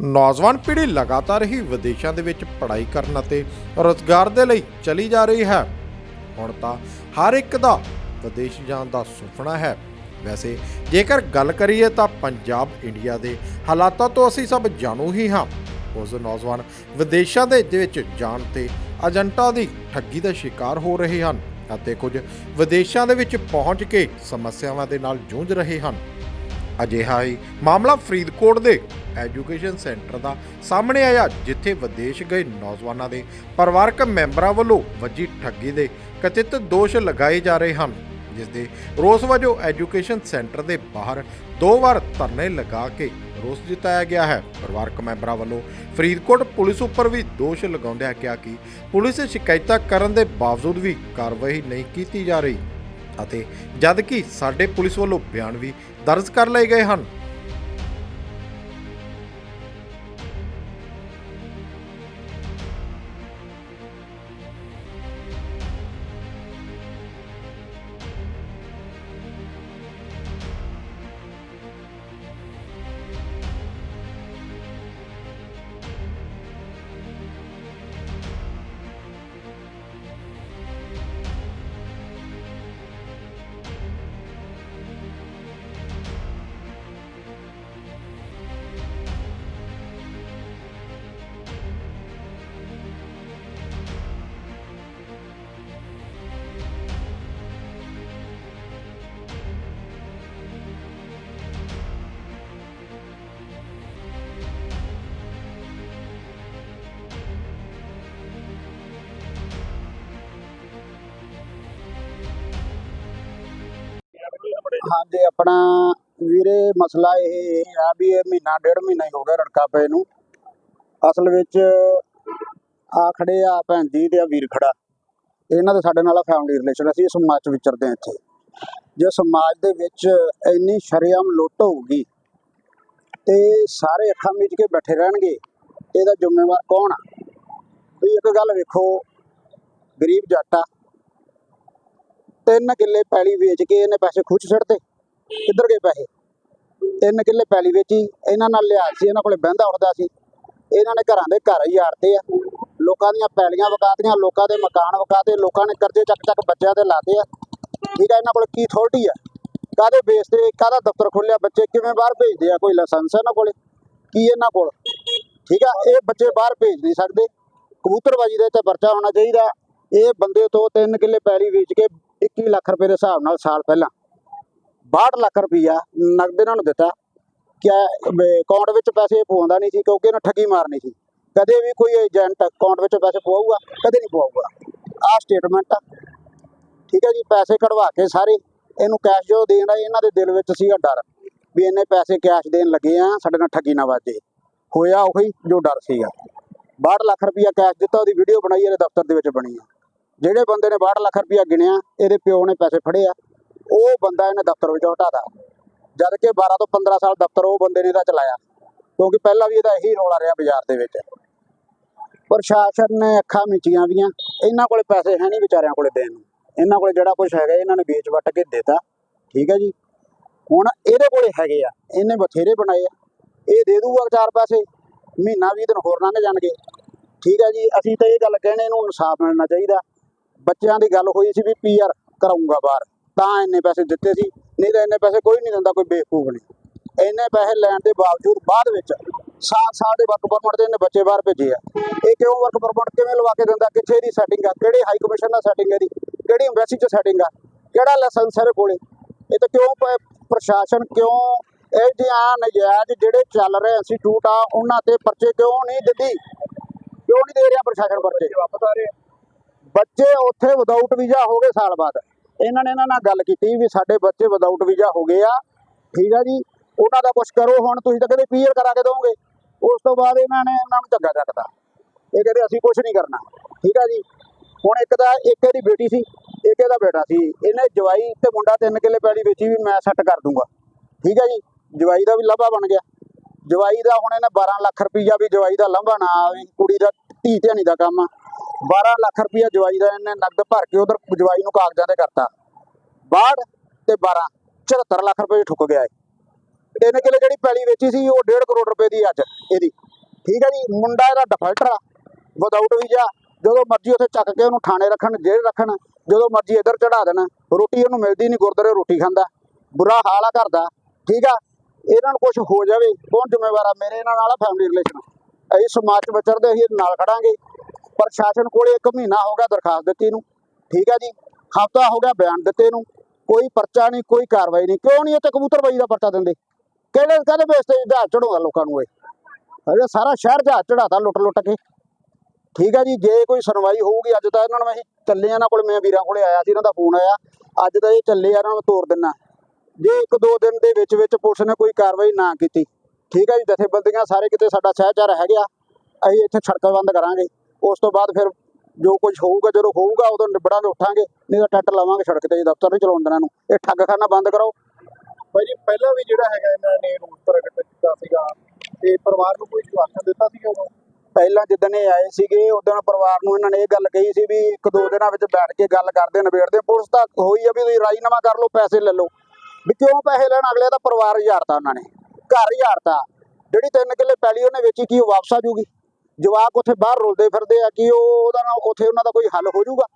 ਨੌਜਵਾਨ ਪੀੜ੍ਹੀ ਲਗਾਤਾਰ ਹੀ ਵਿਦੇਸ਼ਾਂ ਦੇ ਵਿੱਚ ਪੜ੍ਹਾਈ ਕਰਨ ਅਤੇ ਰੋਜ਼ਗਾਰ ਦੇ ਲਈ ਚਲੀ ਜਾ ਰਹੀ ਹੈ। ਹੁਣ ਤਾਂ ਹਰ ਇੱਕ ਦਾ ਵਿਦੇਸ਼ ਜਾਣ ਦਾ ਸੁਪਨਾ ਹੈ। ਵੈਸੇ ਜੇਕਰ ਗੱਲ ਕਰੀਏ ਤਾਂ ਪੰਜਾਬ, ਇੰਡੀਆ ਦੇ ਹਾਲਾਤਾਂ ਤੋਂ ਅਸੀਂ ਸਭ ਜਾਣੂ ਹੀ ਹਾਂ। ਉਸ ਨੌਜਵਾਨ ਵਿਦੇਸ਼ਾਂ ਦੇ ਵਿੱਚ ਜਾਣ ਤੇ ਏਜੰਟਾਂ ਦੀ ਠੱਗੀ ਦਾ ਸ਼ਿਕਾਰ ਹੋ ਰਹੇ ਹਨ ਅਤੇ ਕੁਝ ਵਿਦੇਸ਼ਾਂ ਦੇ ਵਿੱਚ ਪਹੁੰਚ ਕੇ ਸਮੱਸਿਆਵਾਂ ਦੇ ਨਾਲ ਜੂਝ ਰਹੇ ਹਨ। ਅਜਿਹਾ ਹੀ ਮਾਮਲਾ ਫਰੀਦਕੋਟ ਦੇ ਐਜੂਕੇਸ਼ਨ ਸੈਂਟਰ ਦਾ ਸਾਹਮਣੇ ਆਇਆ, ਜਿੱਥੇ ਵਿਦੇਸ਼ ਗਏ ਨੌਜਵਾਨਾਂ ਦੇ ਪਰਿਵਾਰਕ ਮੈਂਬਰਾਂ ਵੱਲੋਂ ਵੱਜੀ ਠੱਗੀ ਦੇ ਕਥਿਤ ਦੋਸ਼ ਲਗਾਏ ਜਾ ਰਹੇ ਹਨ ਜਿਸ ਦੇ ਰੋਸ ਵਜੋਂ ਐਜੂਕੇਸ਼ਨ ਸੈਂਟਰ ਦੇ ਬਾਹਰ ਦੋ ਵਾਰ ਧਰਨੇ ਲਗਾ ਕੇ ਰੋਸ ਜਤਾਇਆ ਗਿਆ ਹੈ। ਪਰਿਵਾਰਕ ਮੈਂਬਰਾਂ ਵੱਲੋਂ ਫਰੀਦਕੋਟ ਪੁਲਿਸ ਉੱਪਰ ਵੀ ਦੋਸ਼ ਲਗਾਉਂਦਿਆਂ ਕਿਹਾ ਕਿ ਪੁਲਿਸ ਸ਼ਿਕਾਇਤਾਂ ਕਰਨ ਦੇ ਬਾਵਜੂਦ ਵੀ ਕਾਰਵਾਈ ਨਹੀਂ ਕੀਤੀ ਜਾ ਰਹੀ ਅਤੇ ਜਦ ਕਿ ਸਾਡੇ ਪੁਲਿਸ ਵੱਲੋਂ ਬਿਆਨ ਵੀ ਦਰਜ ਕਰ ਲਏ ਗਏ ਹਨ ਹਾਂਜੀ ਆਪਣਾ ਵੀਰੇ ਮਸਲਾ ਇਹ ਆ ਵੀ ਇਹ ਮਹੀਨਾ, ਡੇਢ ਮਹੀਨਾ ਹੀ ਹੋ ਗਿਆ ਰੜਕਾ ਪਏ ਨੂੰ। ਅਸਲ ਵਿੱਚ ਆ ਖੜੇ ਆ ਭੈਣ ਜੀ ਤੇ ਆ ਵੀਰ ਖੜਾ। ਇਹਨਾਂ ਦੇ ਸਾਡੇ ਨਾਲ ਫੈਮਿਲੀ ਰਿਲੇਸ਼ਨ ਅਸੀਂ ਸਮਾਜ ਚ ਵਿਚਰਦੇ ਹਾਂ ਇੱਥੇ। ਜੇ ਸਮਾਜ ਦੇ ਵਿੱਚ ਇੰਨੀ ਸ਼ਰੇਆਮ ਲੁੱਟ ਹੋਊਗੀ ਤੇ ਸਾਰੇ ਅੱਖਾਂ ਮੀਚ ਕੇ ਬੈਠੇ ਰਹਿਣਗੇ, ਇਹਦਾ ਜ਼ਿੰਮੇਵਾਰ ਕੌਣ ਆ? ਵੀ ਇੱਕ ਗੱਲ ਵੇਖੋ, ਗਰੀਬ ਜੱਟ ਆ। ਤਿੰਨ ਕਿੱਲੇ ਪੈਲੀ ਵੇਚ ਕੇ ਇਹਨੇ ਪੈਸੇ ਖੁੱਚ ਛੱਡਦੇ ਕਿੱਧਰ ਗਏ ਪੈਸੇ? ਤਿੰਨ ਕਿੱਲੇ ਪੈਲੀ ਵੇਚੀ, ਇਹਨਾਂ ਨਾਲ ਲਿਆ ਸੀ, ਇਹਨਾਂ ਕੋਲੇ ਬਹਿੰਦਾ ਉੱਠਦਾ ਸੀ। ਇਹਨਾਂ ਨੇ ਘਰਾਂ ਦੇ ਘਰ ਹੀ ਆੜਦੇ ਆ। ਲੋਕਾਂ ਦੀਆਂ ਪੈਲੀਆਂ ਵਕਾਤੀਆਂ, ਲੋਕਾਂ ਦੇ ਮਕਾਨ ਵਕਾਤੇ, ਲੋਕਾਂ ਨੇ ਕਰਜ਼ੇ ਚੱਕ ਚੱਕ ਬੱਚਿਆਂ ਤੇ ਲਾਤੇ ਆ। ਠੀਕ ਆ, ਇਹਨਾਂ ਕੋਲ ਕੀ ਅਥਾਰਟੀ ਆ? ਕਾਦੇ ਬੇਸ ਤੇ, ਕਾਹਦਾ ਦਫ਼ਤਰ ਖੋਲਿਆ? ਬੱਚੇ ਕਿਵੇਂ ਬਾਹਰ ਭੇਜਦੇ ਆ? ਕੋਈ ਲਾਇਸੈਂਸ ਇਹਨਾਂ ਕੋਲੇ? ਕੀ ਇਹਨਾਂ ਕੋਲ? ਠੀਕ ਆ, ਇਹ ਬੱਚੇ ਬਾਹਰ ਭੇਜ ਨਹੀਂ ਸਕਦੇ। ਕਬੂਤਰਬਾਜੀ ਦੇ ਤੇ ਪਰਚਾ ਹੋਣਾ ਚਾਹੀਦਾ। ਇਹ ਬੰਦੇ ਤੋਂ ਤਿੰਨ ਕਿੱਲੇ ਪੈਲੀ ਵੇਚ ਕੇ 21 ਲੱਖ ਰੁਪਏ ਦੇ ਹਿਸਾਬ ਨਾਲ ਸਾਲ ਪਹਿਲਾਂ 62 ਲੱਖ ਰੁਪਈਆ ਨਗਦ ਇਹਨਾਂ ਨੂੰ ਦਿੱਤਾ ਕਿ ਅਕਾਊਂਟ ਵਿੱਚ ਪੈਸੇ ਪਵਾਉਂਦਾ ਨਹੀਂ ਸੀ ਕਿਉਂਕਿ ਇਹਨਾਂ ਠੱਗੀ ਮਾਰਨੀ ਸੀ। ਕਦੇ ਵੀ ਕੋਈ ਏਜੰਟ ਅਕਾਊਂਟ ਵਿੱਚ ਪੈਸੇ ਪਵਾਊਗਾ, ਕਦੇ ਨਹੀਂ ਪਵਾਊਗਾ। ਆਹ ਸਟੇਟਮੈਂਟ ਆ। ਠੀਕ ਹੈ ਜੀ, ਪੈਸੇ ਕਢਵਾ ਕੇ ਸਾਰੇ ਇਹਨੂੰ ਕੈਸ਼ ਜੋ ਦੇਣ ਦਾ ਇਹਨਾਂ ਦੇ ਦਿਲ ਵਿੱਚ ਸੀਗਾ ਡਰ ਵੀ ਇਹਨੇ ਪੈਸੇ ਕੈਸ਼ ਦੇਣ ਲੱਗੇ ਆ, ਸਾਡੇ ਨਾਲ ਠੱਗੀ ਨਾ ਵਾਜੇ। ਹੋਇਆ ਉਹੀ ਜੋ ਡਰ ਸੀਗਾ। 62 ਲੱਖ ਰੁਪਈਆ ਕੈਸ਼ ਦਿੱਤਾ, ਉਹਦੀ ਵੀਡੀਓ ਬਣਾਈ, ਇਹਦੇ ਦਫ਼ਤਰ ਦੇ ਵਿੱਚ ਬਣੀ ਆ। ਜਿਹੜੇ ਬੰਦੇ ਨੇ 62 ਲੱਖ ਰੁਪਇਆ ਗਿਣਿਆ, ਇਹਦੇ ਪਿਓ ਨੇ ਪੈਸੇ ਫੜੇ ਆ, ਉਹ ਬੰਦਾ ਇਹਨੇ ਦਫ਼ਤਰ ਵਿੱਚੋਂ ਹਟਾਦਾ ਜਦ ਕਿ 12 ਤੋਂ 15 ਸਾਲ ਦਫ਼ਤਰ ਉਹ ਬੰਦੇ ਨੇ ਇਹਦਾ ਚਲਾਇਆ, ਕਿਉਂਕਿ ਪਹਿਲਾਂ ਵੀ ਇਹਦਾ ਇਹੀ ਰੋਲਾ ਰਿਹਾ ਬਾਜ਼ਾਰ ਦੇ ਵਿੱਚ। ਪ੍ਰਸ਼ਾਸਨ ਨੇ ਅੱਖਾਂ ਮੀਚੀਆਂ ਵੀਆਂ, ਇਹਨਾਂ ਕੋਲੇ ਪੈਸੇ ਹੈ ਨਹੀਂ ਵਿਚਾਰਿਆਂ ਕੋਲੇ ਦੇਣ ਨੂੰ। ਇਹਨਾਂ ਕੋਲੇ ਜਿਹੜਾ ਕੁਝ ਹੈਗਾ, ਇਹਨਾਂ ਨੇ ਵੇਚ ਵੱਟ ਕੇ ਦਿੱਤਾ। ਠੀਕ ਹੈ ਜੀ? ਹੁਣ ਇਹਦੇ ਕੋਲੇ ਹੈਗੇ ਆ, ਇਹਨੇ ਬਥੇਰੇ ਬਣਾਏ ਆ। ਇਹ ਦੇ ਦੂਗਾ ਚਾਰ ਪੈਸੇ, ਮਹੀਨਾ 20 ਦਿਨ ਹੋਰ ਲੰਘ ਜਾਣਗੇ। ਠੀਕ ਹੈ ਜੀ? ਅਸੀਂ ਤਾਂ ਇਹ ਗੱਲ ਕਹਿਣੇ, ਇਹਨੂੰ ਇਨਸਾਫ ਮਿਲਣਾ ਚਾਹੀਦਾ। ਬੱਚਿਆਂ ਦੀ ਗੱਲ ਹੋਈ ਸੀ ਵੀ ਪੀਆਰ ਕਰਾਉਂਗਾ ਬਾਹਰ। ਤਾਂ ਇੰਨੇ ਪੈਸੇ ਦਿੱਤੇ ਸੀ। ਨਹੀਂ ਤਾਂ ਇੰਨੇ ਪੈਸੇ ਕੋਈ ਨਹੀਂ ਦਿੰਦਾ, ਕੋਈ ਬੇਵਕੂਫ ਨਹੀਂ। ਇੰਨੇ ਪੈਸੇ ਲੈਣ ਦੇ ਬਾਵਜੂਦ ਬਾਅਦ ਵਿੱਚ ਸਾਲ ਸਾਲ ਦੇ ਵਰਕ ਪਰਮਿਟ ਦੇ ਇਹਨੇ ਬੱਚੇ ਬਾਹਰ ਭੇਜੇ ਆ। ਇਹ ਕਿਉਂ ਵਰਕ ਪਰਮਿਟ ਕਿਵੇਂ ਲਵਾ ਕੇ ਦਿੰਦਾ, ਕਿੱਥੇ ਦੀ ਸੈਟਿੰਗ ਆ, ਕਿਹੜੇ ਹਾਈ ਕਮਿਸ਼ਨ ਨਾਲ ਸੈਟਿੰਗ ਹੈ ਦੀ ਕਿਹੜੀ ਐਮਬੈਸੀ 'ਚ ਸੈਟਿੰਗ ਆ, ਕਿਹੜਾ ਲਾਇਸੈਂਸ ਹੈ ਇਹਦੇ ਕੋਲੇ? ਇਹ ਤਾਂ ਕਿਉਂ ਪ੍ਰਸ਼ਾਸਨ ਕਿਉਂ ਇਹ ਜਿਹਾ ਨਜਾਇਜ਼ ਜਿਹੜੇ ਚੱਲ ਰਹੇ ਇੰਸਟੀਚਿਊਟ ਆ, ਉਹਨਾਂ ਤੇ ਪਰਚੇ ਕਿਉਂ ਨਹੀਂ ਦਿੰਦੀ ਕਿਉਂ ਨਹੀਂ ਦੇ ਰਿਹਾ ਪ੍ਰਸ਼ਾਸਨ ਪਰਚੇ? ਵਾਪਸ ਆ ਰਹੇ ਬੱਚੇ ਉੱਥੇ ਵਿਦਆਊਟ ਵੀਜ਼ਾ ਹੋ ਗਏ ਸਾਲ ਬਾਅਦ। ਇਹਨਾਂ ਨੇ ਇਹਨਾਂ ਨਾਲ ਗੱਲ ਕੀਤੀ ਵੀ ਸਾਡੇ ਬੱਚੇ ਵਿਦਆਊਟ ਵੀਜ਼ਾ ਹੋ ਗਏ ਆ। ਠੀਕ ਆ ਜੀ? ਉਹਨਾਂ ਦਾ ਕੁਝ ਕਰੋ ਹੁਣ, ਤੁਸੀਂ ਤਾਂ ਕਹਿੰਦੇ ਪੀਆਰ ਕਰਾ ਕੇ ਦੋਗੇ ਉਸ ਤੋਂ ਬਾਅਦ ਇਹਨਾਂ ਨੇ ਉਹਨਾਂ ਨੂੰ ਝੱਗਾ ਚੱਕਦਾ ਇਹ ਕਹਿੰਦੇ ਅਸੀਂ ਕੁਝ ਨਹੀਂ ਕਰਨਾ। ਠੀਕ ਆ ਜੀ? ਹੁਣ ਇੱਕ ਦਾ, ਇੱਕ ਇਹਦੀ ਬੇਟੀ ਸੀ, ਇੱਕ ਇਹਦਾ ਬੇਟਾ ਸੀ। ਇਹਨੇ ਜਵਾਈ ਤੇ ਮੁੰਡਾ ਤਿੰਨ ਕਿੱਲੇ ਪੈਲੀ ਵੇਚੀ ਵੀ ਮੈਂ ਸੈੱਟ ਕਰ ਦੂੰਗਾ। ਠੀਕ ਆ ਜੀ? ਜਵਾਈ ਦਾ ਵੀ ਲਾਭਾ ਬਣ ਗਿਆ। ਜਵਾਈ ਦਾ ਹੁਣ ਇਹਨੇ 12 ਲੱਖ ਰੁਪਈਆ ਵੀ ਜਵਾਈ ਦਾ ਲੰਬਾ ਨਾ ਕੁੜੀ ਦਾ ਧੀ ਧਿਆਣੀ ਦਾ ਕੰਮ ਆ। 12 ਲੱਖ ਰੁਪਇਆ ਜਵਾਈ ਦਾ ਇਹਨੇ ਨਗਦ ਭਰ ਕੇ ਉਧਰ ਜਵਾਈ ਨੂੰ ਕਾਗਜ਼ਾਂ ਤੇ ਕਰਤਾ। 62 ਤੇ 12 74 ਲੱਖ ਰੁਪਏ ਠੁੱਕ ਗਿਆ ਇਹ। ਤਿੰਨ ਕਿੱਲੇ ਜਿਹੜੀ ਪੈਲੀ ਵੇਚੀ ਸੀ, ਉਹ 1.5 ਕਰੋੜ ਰੁਪਏ ਦੀ ਅੱਜ ਇਹਦੀ। ਠੀਕ ਹੈ ਜੀ, ਮੁੰਡਾ ਇਹਦਾ ਡਿਫਾਲਟਰ ਆ ਵਿਦਆਊਟ ਵੀਜ਼ਾ। ਜਦੋਂ ਮਰਜ਼ੀ ਉੱਥੇ ਚੱਕ ਕੇ ਉਹਨੂੰ ਥਾਣੇ ਰੱਖਣ, ਜੇਲ੍ਹ ਰੱਖਣ, ਜਦੋਂ ਮਰਜ਼ੀ ਇੱਧਰ ਚੜਾ ਦੇਣ, ਰੋਟੀ ਉਹਨੂੰ ਮਿਲਦੀ ਨਹੀਂ, ਗੁਰਦੁਆਰੇ ਰੋਟੀ ਖਾਂਦਾ। ਬੁਰਾ ਹਾਲ ਆ ਘਰ ਦਾ। ਠੀਕ ਆ, ਇਹਨਾਂ ਨੂੰ ਕੁਝ ਹੋ ਜਾਵੇ, ਕੌਣ ਜ਼ਿੰਮੇਵਾਰ ਆ? ਮੇਰੇ ਇਹਨਾਂ ਨਾਲ ਆ ਫੈਮਿਲੀ ਰਿਲੇਸ਼ਨ ਅਸੀਂ ਸਮਾਜ ਚ ਵਿਚਰਦੇ, ਅਸੀਂ ਨਾਲ ਖੜਾਂਗੇ। ਪ੍ਰਸ਼ਾਸਨ ਕੋਲੇ 1 ਮਹੀਨਾ ਹੋ ਗਿਆ ਦਰਖਾਸਤ ਦਿੱਤੀ ਨੂੰ। ਠੀਕ ਹੈ ਜੀ? ਹਫਤਾ ਹੋ ਗਿਆ ਬਿਆਨ ਦਿੱਤੇ ਨੂੰ। ਕੋਈ ਪਰਚਾ ਨਹੀਂ, ਕੋਈ ਕਾਰਵਾਈ ਨਹੀਂ। ਕਿਉਂ ਨਹੀਂ ਇੱਥੇ ਕਬੂਤਰਬਾਜੀ ਦਾ ਪਰਚਾ ਦਿੰਦੇ? ਕਿਹੜੇ, ਕਾਹਦੇ ਬੇਸ ਤੇ ਜਹਾਜ਼ ਚੜਾਉਂਦਾ ਲੋਕਾਂ ਨੂੰ ਇਹ? ਅਰੇ ਸਾਰਾ ਸ਼ਹਿਰ ਜਹਾਜ਼ ਚੜਾਤਾ ਲੁੱਟ ਲੁੱਟ ਕੇ। ਠੀਕ ਹੈ ਜੀ? ਜੇ ਕੋਈ ਸੁਣਵਾਈ ਹੋਊਗੀ, ਅੱਜ ਤਾਂ ਇਹਨਾਂ ਨੂੰ ਅਸੀਂ ਚੱਲੇ ਇਹਨਾਂ ਕੋਲ ਮੈਂ ਵੀਰਾਂ ਕੋਲੇ ਆਇਆ ਸੀ, ਇਹਨਾਂ ਦਾ ਫੋਨ ਆਇਆ। ਅੱਜ ਤਾਂ ਇਹ ਚੱਲੇ ਇਹਨਾਂ ਨੂੰ ਤੋੜ ਦਿੰਨਾ ਜੇ ਇੱਕ ਦੋ ਦਿਨ ਦੇ ਵਿੱਚ ਵਿੱਚ ਪੁਲਿਸ ਨੇ ਕੋਈ ਕਾਰਵਾਈ ਨਾ ਕੀਤੀ। ਠੀਕ ਹੈ ਜੀ? ਜਥੇਬੰਦੀਆਂ ਸਾਰੇ ਕਿਤੇ ਸਾਡਾ ਸਹਿਚਾਰ ਹੈਗਾ ਅਸੀਂ ਇੱਥੇ ਸੜਕਾਂ ਬੰਦ ਕਰਾਂਗੇ। ਉਸ ਤੋਂ ਬਾਅਦ ਫਿਰ ਜੋ ਕੁਝ ਹੋਊਗਾ ਜਦੋਂ ਹੋਊਗਾ ਉਦੋਂ ਨਿਬੜਾਂਗੇ ਉੱਠਾਂਗੇ। ਨਹੀਂ ਤਾਂ ਟੱਟ ਲਾਵਾਂਗੇ ਸੜਕ ਤੇ ਦਫ਼ਤਰ ਨਹੀਂ ਚਲਾਉਣ ਦੇਣਾ ਨੂੰ। ਇਹ ਠੱਗਖਾਨਾ ਬੰਦ ਕਰੋ ਭਾਈ ਜੀ ਪਹਿਲਾਂ ਵੀ ਜਿਹੜਾ ਹੈਗਾ ਇਹਨਾਂ ਨੇ ਰੂਲ ਪ੍ਰਗਟ ਕੀਤਾ ਸੀਗਾ ਤੇ ਪਰਿਵਾਰ ਨੂੰ ਕੋਈ ਜਵਾਬ ਦਿੱਤਾ ਸੀਗਾ ਉਦੋਂ ਪਹਿਲਾਂ ਜਿੱਦਣ ਇਹ ਆਏ ਸੀਗੇ ਉਦੋਂ ਪਰਿਵਾਰ ਨੂੰ ਇਹਨਾਂ ਨੇ ਇਹ ਗੱਲ ਕਹੀ ਸੀ ਵੀ ਇੱਕ ਦੋ ਦਿਨਾਂ ਵਿੱਚ ਬੈਠ ਕੇ ਗੱਲ ਕਰਦੇ ਨਿਬੇੜਦੇ ਪੁਲਿਸ ਤਾਂ ਹੋਈ ਆ ਵੀ ਤੁਸੀਂ ਰਾਜੀਨਾਮਾ ਕਰ ਲਓ ਪੈਸੇ ਲੈ ਲਓ। ਵੀ ਕਿਉਂ ਪੈਸੇ ਲੈਣ? ਅਗਲੇ ਦਾ ਪਰਿਵਾਰ ਹਜ਼ਾਰਤਾ ਉਹਨਾਂ ਨੇ। ਘਰ ਹਜ਼ਾਰਤਾ ਜਿਹੜੀ ਤਿੰਨ ਕਿੱਲੇ ਪੈਲੀ ਉਹਨੇ ਵੇਚੀ ਕੀ ਉਹ ਵਾਪਸ ਆ ਜੂਗੀ ਜਵਾਕ ਉੱਥੇ ਬਾਹਰ ਰੁਲਦੇ ਫਿਰਦੇ ਆ ਕਿ ਉਹ ਉਹਦਾ ਨਾਲ ਉੱਥੇ ਉਹਨਾਂ ਦਾ ਕੋਈ ਹੱਲ ਹੋ ਜਾਊਗਾ।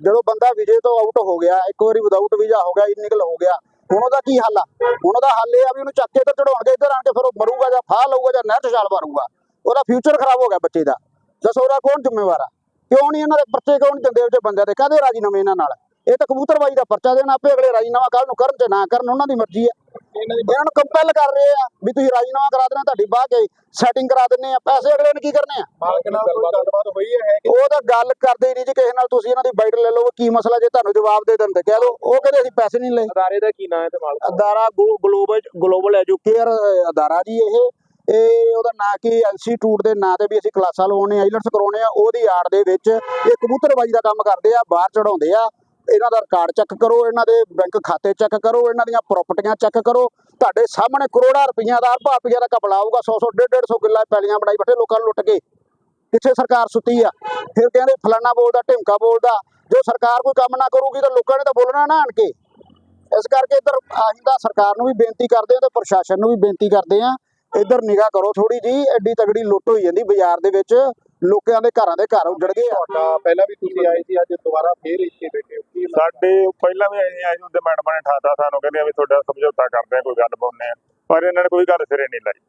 ਜਦੋਂ ਬੰਦਾ ਵਿਜੇ ਤੋਂ ਆਊਟ ਹੋ ਗਿਆ, ਇੱਕ ਵਾਰੀ ਵਿਦਆਊਟ ਵੀਜ਼ਾ ਹੋ ਗਿਆ ਇਨਿਕਲ ਹੋ ਗਿਆ, ਹੁਣ ਉਹਦਾ ਕੀ ਹੱਲ ਆ? ਹੁਣ ਉਹਦਾ ਹੱਲ ਇਹ ਆ ਵੀ ਉਹਨੂੰ ਚੱਕ ਕੇ ਇੱਧਰ ਚੜਾਉਣਗੇ ਇੱਧਰ ਆਣ ਕੇ ਫਿਰ ਉਹ ਮਰੂਗਾ ਜਾਂ ਫਾਹ ਲਊਗਾ ਜਾਂ ਨਹਿਰ ਛਾਲ ਮਾਰੂਗਾ। ਉਹਦਾ ਫਿਊਚਰ ਖਰਾਬ ਹੋ ਗਿਆ ਬੱਚੇ ਦਾ। ਦੱਸੋ ਉਹਦਾ ਕੌਣ ਜ਼ਿੰਮੇਵਾਰ ਆ? ਕਿਉਂ ਨਹੀਂ ਇਹਨਾਂ ਦੇ ਬੱਚੇ ਕਿਉਂ ਨਹੀਂ ਦਿੰਦੇ ਉਹ ਬੰਦਿਆਂ ਦੇ? ਕਾਹਦੇ ਰਾਜੀਨਾਮੇ ਇਹਨਾਂ ਨਾਲ? ਇਹ ਤਾਂ ਕਬੂਤਰਬਾਜੀ ਦਾ ਪਰਚਾ ਦੇਣ ਆਪੇ ਅਗਲੇ ਰਾਜੀਨਾਮਾ ਕੱਲ ਨੂੰ ਕਰਨ ਤੇ ਨਾ ਕਰਨ ਉਹਨਾਂ ਦੀ ਮਰਜ਼ੀ ਹੈ। ਇਹਨਾਂ ਨੂੰ ਕੰਪੈਲ ਕਰ ਰਹੇ ਆ ਵੀ ਤੁਸੀਂ ਰਾਜੀਨਾਮਾ ਕਰਾ ਦੇਣਾ ਤੁਹਾਡੀ ਬਾਹ ਕੇ ਸੈਟਿੰਗ ਕਰਾ ਦਿੰਨੇ ਆ ਪੈਸੇ ਅਗਲੇ ਨੇ ਕੀ ਕਰਨੇ ਆ? ਮਾਲਕ ਨਾਲ ਕੋਈ ਗੱਲਬਾਤ ਹੋਈ ਹੈ ਕਿ ਉਹ ਤਾਂ ਗੱਲ ਕਰਦੇ ਨਹੀਂ ਜੀ ਕਿਸੇ ਨਾਲ ਤੁਸੀਂ ਇਹਨਾਂ ਦੀ ਬਾਈਟ ਲੈ ਲਓ ਕੀ ਮਸਲਾ ਜੇ ਤੁਹਾਨੂੰ ਜਵਾਬ ਦੇ ਦਿੰਦੇ ਕਹਿ ਦਿਓ ਉਹ ਕਹਿੰਦੇ ਅਸੀਂ ਪੈਸੇ ਨਹੀਂ ਲਏ। ਅਦਾਰੇ ਦਾ ਕੀ ਨਾਂ ਹੈ ਤੇ ਮਾਲਕ ਅਦਾਰਾ ਗਲੋਬਲ ਗਲੋਬਲ ਐਜੂਕੇਅਰ ਅਦਾਰਾ ਜੀ ਇਹ। ਇਹ ਉਹਦਾ ਨਾਂ ਕੀ ਇੰਸਟੀਚਿਊਟ ਦੇ ਨਾਂ ਤੇ ਵੀ ਅਸੀਂ ਕਲਾਸਾਂ ਲਵਾਉਣੇ ਆਈਲਟਸ ਕਰਾਉਣੇ ਆ ਉਹਦੀ ਆੜ ਦੇ ਵਿੱਚ ਇਹ ਕਬੂਤਰਬਾਜੀ ਦਾ ਕੰਮ ਕਰਦੇ ਆ ਬਾਹਰ ਚੜਾਉਂਦੇ ਆ। ਇਹਨਾਂ ਦਾ ਰਿਕਾਰਡ ਚੈੱਕ ਕਰੋ, ਇਹਨਾਂ ਦੇ ਬੈਂਕ ਖਾਤੇ ਚੈੱਕ ਕਰੋ, ਇਹਨਾਂ ਦੀਆਂ ਪ੍ਰਾਪਰਟੀਆਂ ਚੈੱਕ ਕਰੋ। ਤੁਹਾਡੇ ਸਾਹਮਣੇ ਕਰੋੜਾਂ ਰੁਪਈਆ ਦਾ, ਅਰਬਾਂ ਰੁਪਈਆ ਦਾ ਕਪੜਾ ਆਊਗਾ 100 100 150 150 ਕਿੱਲਾ ਪੈਲੀਆਂ ਬਣਾਈ ਬੈਠੇ, ਲੋਕਾਂ ਨੂੰ ਲੁੱਟ ਕੇ। ਕਿੱਥੇ ਸਰਕਾਰ ਸੁੱਤੀ ਆ। ਫਿਰ ਕਹਿੰਦੇ ਫਲਾਨਾ ਬੋਲਦਾ, ਢਿਮਕਾ ਬੋਲਦਾ। ਜੋ ਸਰਕਾਰ ਕੋਈ ਕੰਮ ਨਾ ਕਰੂਗੀ ਤਾਂ ਲੋਕਾਂ ਨੇ ਤਾਂ ਬੋਲਣਾ ਨਾ ਆਣ ਕੇ। ਇਸ ਕਰਕੇ ਇੱਧਰ ਅਸੀਂ ਸਰਕਾਰ ਨੂੰ ਵੀ ਬੇਨਤੀ ਕਰਦੇ ਹਾਂ ਤੇ ਪ੍ਰਸ਼ਾਸਨ ਨੂੰ ਵੀ ਬੇਨਤੀ ਕਰਦੇ ਹਾਂ ਇੱਧਰ ਨਿਗਾਹ ਕਰੋ ਥੋੜੀ ਜੀ ਐਡੀ ਤਗੜੀ ਲੁੱਟ ਹੋਈ ਜਾਂਦੀ ਬਾਜ਼ਾਰ ਦੇ ਵਿੱਚ। ਲੋਕਾਂ ਦੇ ਘਰਾਂ ਦੇ ਘਰ ਉੱਜੜ ਗਏ ਆ। ਤੁਹਾਡਾ ਪਹਿਲਾਂ ਵੀ ਤੁਸੀਂ ਆਏ ਸੀ ਅੱਜ ਦੁਬਾਰਾ ਫੇਰ ਇੱਥੇ ਬੈਠੇ ਹੋ। ਕੀ ਸਾਡੇ ਪਹਿਲਾਂ ਵੀ ਆਏ ਆਏ ਹੁੰਦੇ ਮੈਡਮਾਂ ਨੇ ਠਾਤਾ ਸਾਨੂੰ ਕਹਿੰਦੇ ਆ ਵੀ ਤੁਹਾਡਾ ਸਮਝੌਤਾ ਕਰਦੇ ਆ ਕੋਈ ਗੱਲ ਪਾਉਂਦੇ ਆ। ਪਰ ਇਹਨਾਂ ਨੇ ਕੋਈ ਗੱਲ ਸਿਰੇ ਨਹੀਂ ਲਾਈ।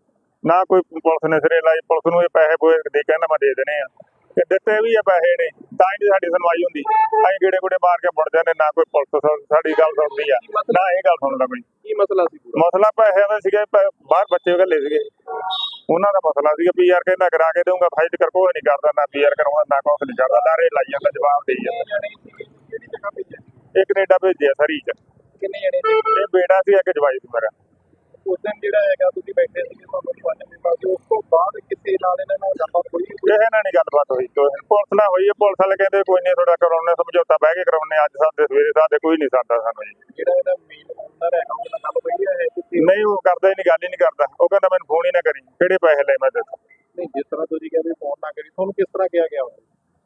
ਨਾ ਕੋਈ ਪੁਲਿਸ ਨੇ ਸਿਰੇ ਲਾਈ ਪੁਲਿਸ ਨੂੰ ਇਹ ਪੈਸੇ ਪੋਏ ਦੇ ਕਹਿੰਦਾ ਮੈਂ ਦੇ ਦੇਣੇ ਆ। ਤੇ ਦਿੱਤੇ ਵੀ ਆ ਪੈਸੇ ਨੇ ਤਾਂ ਹੀ ਨੀ ਸਾਡੀ ਸੁਣਵਾਈ ਹੁੰਦੀ। ਅਸੀਂ ਗੇੜੇ ਗੁੜੇ ਮਾਰ ਕੇ ਮੁੜ ਜਾਂਦੇ ਨਾ ਕੋਈ ਪੁਲਿਸ ਸਾਡੀ ਗੱਲ ਸੁਣਦੀ ਆ ਨਾ ਇਹ ਗੱਲ ਸੁਣਦਾ ਕੋਈ। ਕੀ ਮਸਲਾ ਸੀ ਪੂਰਾ? ਮਸਲਾ ਪੈਸਿਆਂ ਦਾ ਸੀਗਾ ਬਾਹਰ ਬੱਚੇ ਘੱਲੇ ਸੀਗੇ। ਉਹਨਾਂ ਦਾ ਮਸਲਾ ਸੀਗਾ ਪੀਆਰ ਕਹਿੰਦਾ ਕਰਾ ਕੇ ਦੇਊਂਗਾ ਫਾਈਟ ਕਰ ਕੋਈ ਨਹੀਂ ਕਰਦਾ ਨਾ ਪੀਆਰ ਕਰਾਉਂਦਾ ਨਾ ਕੁਛ ਨਹੀਂ ਕਰਦਾ ਲਾਰੇ ਲਾਈ ਜਾਂਦਾ ਜਵਾਬ ਦੇਈ ਜਾਂਦਾ। ਸੀ ਇਹ ਕੈਨੇਡਾ ਭੇਜਿਆ ਸਰੀ ਚ। ਕਿੰਨੇ ਜਣੇ ਸੀ? ਇਹ ਬੇੜਾ ਸੀ ਇੱਕ ਜਵਾਈ ਸੀ ਮੇਰਾ। ਉਸ ਦਿਨ ਜਿਹੜਾ ਹੈਗਾ ਤੁਸੀਂ ਬੈਠੇ ਸੀ ਤੁਹਾਨੂੰ ਪੰਜ ਮਿੰਟ ਬਾਅਦ ਉਸ ਤੋਂ ਬਾਅਦ ਕਿਸੇ ਨਾਲ ਇਹਨਾਂ ਨਾਲ ਗੱਲਬਾਤ ਹੋਈ ਇਹ ਨਾਲ ਨਹੀਂ ਗੱਲਬਾਤ ਹੋਈ ਕੋਈ ਪੁਲਿਸ ਨਾਲ ਹੋਈ ਪੁਲਿਸ ਵਾਲੇ ਕਹਿੰਦੇ ਕੋਈ ਨਹੀਂ ਤੁਹਾਡਾ ਕਰਾਉਣੇ ਸਮਝੌਤਾ ਬਹਿ ਕੇ ਕਰਾਉਣੇ ਅੱਜ ਸਾਡੇ ਸਵੇਰੇ ਸਾਡੇ ਕੋਈ ਨਹੀਂ ਸਾਡਾ ਸਾਨੂੰ ਜੀ। ਜਿਹੜਾ ਇਹਦਾ ਮੇਨ ਓਨਰ ਹੈਗਾ ਉਹਦੇ ਨਾਲ ਗੱਲ ਹੋਈ ਹੈ ਕਿ ਨਹੀਂ ਉਹ ਕਰਦਾ ਹੀ ਨਹੀਂ ਗੱਲ ਹੀ ਨਹੀਂ ਕਰਦਾ। ਉਹ ਕਹਿੰਦਾ ਮੈਨੂੰ ਫੋਨ ਹੀ ਨਾ ਕਰੀ। ਕਿਹੜੇ ਪੈਸੇ ਲੈ ਮੈਂ ਨਹੀਂ ਜਿਸ ਤਰ੍ਹਾਂ ਤੁਸੀਂ ਕਹਿੰਦੇ ਫੋਨ ਨਾ ਕਰੀ ਤੁਹਾਨੂੰ ਕਿਸ ਤਰ੍ਹਾਂ ਕਿਹਾ ਗਿਆ?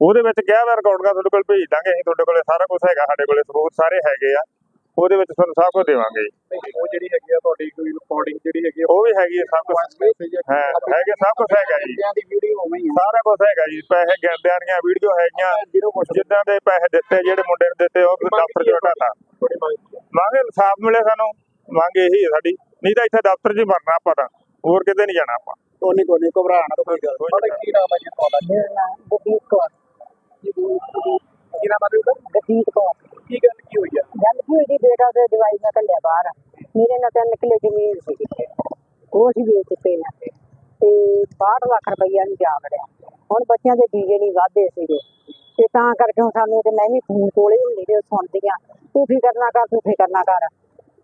ਉਹਦੇ ਵਿੱਚ ਕਿਹਾ ਮੈਂ ਰਿਕਾਰਡਿੰਗਾਂ ਤੁਹਾਡੇ ਕੋਲ ਭੇਜ ਦਾਂਗੇ ਅਸੀਂ ਤੁਹਾਡੇ ਕੋਲੇ ਸਾਰਾ ਕੁਝ ਹੈਗਾ ਸਾਡੇ ਕੋਲੇ ਸਬੂਤ ਸਾਰੇ ਹੈਗੇ ਆ। ਉਹਦੇ ਵਿੱਚ ਤੁਹਾਨੂੰ ਸਭ ਕੁਝ ਦੇਵਾਂਗੇ। ਉਹ ਜਿਹੜੀ ਹੈਗੀ ਆ ਤੁਹਾਡੀ ਕੋਈ ਰਿਕਾਰਡਿੰਗ ਜਿਹੜੀ ਹੈਗੀ ਉਹ ਵੀ ਹੈਗੀ ਸਭ ਕੁਝ ਹਾਂ ਹੈਗੇ ਸਭ ਕੁਝ ਹੈਗਾ ਜੀ। ਸਾਰਾ ਕੁਝ ਹੈਗਾ ਜੀ ਪੈਸੇ ਗਿਣਦਿਆਂ ਦੀਆਂ ਵੀਡੀਓ ਹੈਗੀਆਂ। ਜਿੱਦਾਂ ਦੇ ਪੈਸੇ ਦਿੱਤੇ ਜਿਹੜੇ ਮੁੰਡੇ ਨੂੰ ਦਿੱਤੇ ਉਹ ਦਫ਼ਤਰ ਚ ਹਟਾਤਾ ਮੰਗ ਇਨਸਾਫ ਮਿਲੇ ਸਾਨੂੰ। ਮੰਗ ਇਹੀ ਹੈ ਸਾਡੀ। ਨਹੀਂ ਤਾਂ ਇੱਥੇ ਦਫ਼ਤਰ 'ਚ ਹੀ ਮਰਨਾ ਆਪਾਂ ਤਾਂ। ਹੋਰ ਕਿਤੇ ਨਹੀਂ ਜਾਣਾ ਆਪਾਂ। ਕੋਈ ਨਹੀਂ ਕੋਈ ਨਹੀਂ ਘਬਰਾਣਾ ਤਾਂ ਕੋਈ ਗੱਲ ਪਤਾ ਕੀ ਨਾਮ ਹੈ ਜੀ? ਤੁਹਾਡਾ ਮੇਰਾ ਨਾਮ ਕੌਰ। ਕੀ ਨਾਮ ਹੈ ਤੁਹਾਡਾ? ਗੁਰਦੀਪ ਕੌਰ। ਕੀ ਗੱਲ ਕੀ ਹੋਈ ਆ? ਗੱਲ ਕੀ ਹੋਈ ਜੀ? ਬੇਟਾ ਤੇ ਜਵਾਈ ਮੈਂ ਕੱਲਿਆ ਬਾਹਰ। ਮੇਰੇ ਨਾਲ ਤਿੰਨ ਕਿੱਲੇ ਜ਼ਮੀਨ ਸੀ ਉਹ ਅਸੀਂ ਵੇਚ ਦਿੱਤੇ ਨੇ ਤੇ। 62 ਲੱਖ ਰੁਪਈਆ ਨਹੀਂ ਜਾ ਵੜਿਆ। ਹੁਣ ਬੱਚਿਆਂ ਦੇ ਵੀਜ਼ੇ ਨਹੀਂ ਵਾਧੇ ਸੀਗੇ। ਤੇ ਤਾਂ ਕਰਕੇ ਸਾਨੂੰ ਤੇ ਮੈਂ ਵੀ ਫੋਨ ਕੋਲੇ ਹੁੰਦੀ ਤੇ ਸੁਣਦੀਆਂ ਤੂੰ ਫਿਕਰ ਨਾ ਕਰ ਤੂੰ ਫਿਕਰ ਨਾ ਕਰ।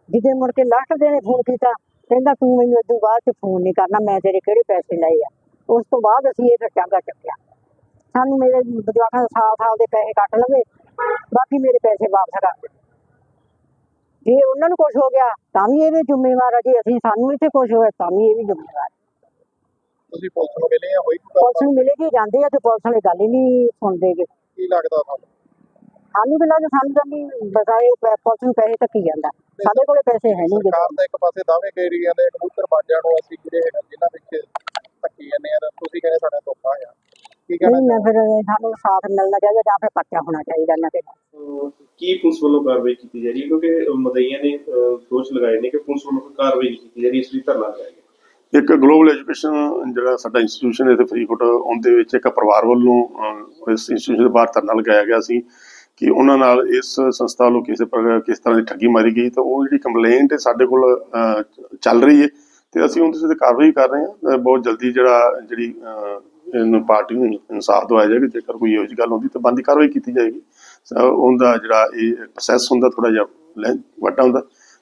ਜਿਹਦੇ ਮੁੜ ਕੇ ਲਾਸਟ ਦੇ ਨੇ ਫੋਨ ਕੀਤਾ ਕਹਿੰਦਾ ਤੂੰ ਮੈਨੂੰ ਇਦੋਂ ਬਾਅਦ ਚ ਫੋਨ ਨਹੀਂ ਕਰਨਾ ਮੈਂ ਤੇਰੇ ਕਿਹੜੇ ਪੈਸੇ ਲਏ ਆ? ਉਸ ਤੋਂ ਬਾਅਦ ਅਸੀਂ ਇਹ ਫਿਰ ਚਾਂਗਾ ਚੱਕਿਆ। ਸਾਨੂੰ ਮੇਰੇ ਦੇ ਸਾਲ ਸਾਲ ਦੇ ਪੈਸੇ ਕੱਟ ਲਵੇ ਬਾਕੀ ਮੇਰੇ ਪੈਸੇ ਵਾਪਸ ਕਰ ਦੇ। ਜੇ ਉਹਨਾਂ ਨੂੰ ਕੁਝ ਹੋ ਗਿਆ ਤਾਂ ਵੀ ਇਹ ਵੀ ਜ਼ਿੰਮੇਵਾਰ ਹੈ ਜੇ ਅਸੀਂ ਸਾਨੂੰ ਇੱਥੇ ਕੁਝ ਹੋਇਆ ਤਾਂ ਵੀ ਇਹ ਵੀ ਜ਼ਿੰਮੇਵਾਰ। ਤੁਸੀਂ ਪੁਲਿਸ ਨੂੰ ਮਿਲੇ ਆ ਹੋਈ ਕੋਈ ਪੁਲਿਸ? ਨੂੰ ਮਿਲੇਗੀ ਜਾਂਦੇ ਆ ਤੇ ਪੁਲਿਸ ਵਾਲੇ ਗੱਲ ਹੀ ਨਹੀਂ ਸੁਣਦੇਗੇ ਕੀ ਲੱਗਦਾ ਤੁਹਾਨੂੰ? ਸਾਨੂੰ ਵੀ ਲੱਗਦਾ ਸਾਨੂੰ ਤਾਂ ਨਹੀਂ ਬਸਾਏ ਪੁਲਿਸ ਨੂੰ ਪੈਸੇ ਧੱਕੀ ਜਾਂਦਾ। ਸਾਡੇ ਕੋਲੇ ਪੈਸੇ ਹੈ ਨਹੀਂ ਸਰਕਾਰ ਤਾਂ ਇੱਕ ਪਾਸੇ ਦਾਅਵੇ ਕਰ ਰਹੀ ਹੈ ਨੇ ਕਬੂਤਰ ਬਾਜਾਂ ਨੂੰ ਅਸੀਂ ਜਿਹੜੇ ਜਿਨ੍ਹਾਂ ਵਿੱਚ ਧੱਕੀ ਜਾਂਦੇ ਆ ਤੁਸੀਂ ਕਹਿੰਦੇ ਸਾਡਾ ਧੋਖਾ ਆ ਕੀ ਨਹੀਂ ਕਹਿਣਾ ਨਾ ਫਿਰ ਸਾਨੂੰ ਸਾਥ ਮਿਲਣਾ ਚਾਹੀਦਾ ਜਾਂ ਫਿਰ ਪਰਚਾ ਹੋਣਾ ਚਾਹੀਦਾ ਇਹਨਾਂ ਤੇ। ਅਹ ਕੀ ਪੁਲਿਸ ਵੱਲੋਂ ਕਾਰਵਾਈ ਕੀਤੀ ਜਾ ਰਹੀ ਹੈ? ਕਿਉਂਕਿ ਮਦਈਆਂ ਨੇ ਅਹ, ਦੋਸ਼ ਲਗਾਏ ਨੇ ਕਿ ਪੁਲਿਸ ਵੱਲੋਂ ਕੋਈ ਕਾਰਵਾਈ ਨਹੀਂ ਕੀਤੀ ਜਾ ਰਹੀ ਇਸ ਲਈ ਧਰਨਾ ਲਗਾਇਆ ਗਿਆ। ਇੱਕ ਗਲੋਬਲ ਐਜੂਕੇਸ਼ਨ ਜਿਹੜਾ ਸਾਡਾ ਇੰਸਟੀਟਿਊਸ਼ਨ ਹੈ ਤੇ ਫਰੀਦਕੋਟ ਉਹਦੇ ਵਿੱਚ ਇੱਕ ਪਰਿਵਾਰ ਵੱਲੋਂ ਅਹ, ਇਸ ਇੰਸਟੀਟਿਊਸ਼ਨ ਦੇ ਬਾਹਰ ਧਰਨਾ ਲਗਾਇਆ ਗਿਆ ਸੀ। ਕਿ ਉਹਨਾਂ ਨਾਲ ਇਸ ਸੰਸਥਾ ਵੱਲੋਂ ਕਿਸੇ ਪ੍ਰਕਾਰ ਕਿਸ ਤਰ੍ਹਾਂ ਦੀ ਠੱਗੀ ਮਾਰੀ ਗਈ, ਤਾਂ ਉਹ ਜਿਹੜੀ ਕੰਪਲੇਂਟ ਹੈ ਸਾਡੇ ਕੋਲ ਚੱਲ ਰਹੀ ਹੈ ਤੇ ਅਸੀਂ ਉਹਦੇ ਤੇ ਕਾਰਵਾਈ ਕਰ ਰਹੇ ਹਾਂ। ਬਹੁਤ ਜਲਦੀ ਜਿਹੜਾ, ਜਿਹੜੀ ਇਹਨੂੰ ਪਾਰਟੀ ਨੂੰ ਇਨਸਾਫ ਦਵਾਇਆ ਜਾਏਗਾ, ਜੇਕਰ ਕੋਈ ਇਹੋ ਜਿਹੀ ਗੱਲ ਹੁੰਦੀ ਤਾਂ ਬੰਦੀ ਕਾਰਵਾਈ ਕੀਤੀ ਜਾਏਗੀ। ਉਹਦਾ ਜਿਹੜਾ ਇਹ ਪ੍ਰੋਸੈਸ ਹੁੰਦਾ ਥੋੜਾ ਜਿਹਾ ਲੈ- ਵੱਡਾ ਹੁੰਦਾ,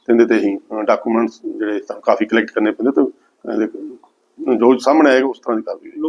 ਤੇ ਇਹਦੇ ਤੇ ਹੀ ਡਾਕੂਮੈਂਟਸ ਜਿਹੜੇ ਤਾਂ ਕਾਫੀ ਕਲੈਕਟ ਕਰਨੇ ਪੈਂਦੇ, ਤੇ ਜੋ ਸਾਹਮਣੇ ਆਏਗਾ ਉਸ ਤਰ੍ਹਾਂ ਦੀ ਕਾਰਵਾਈ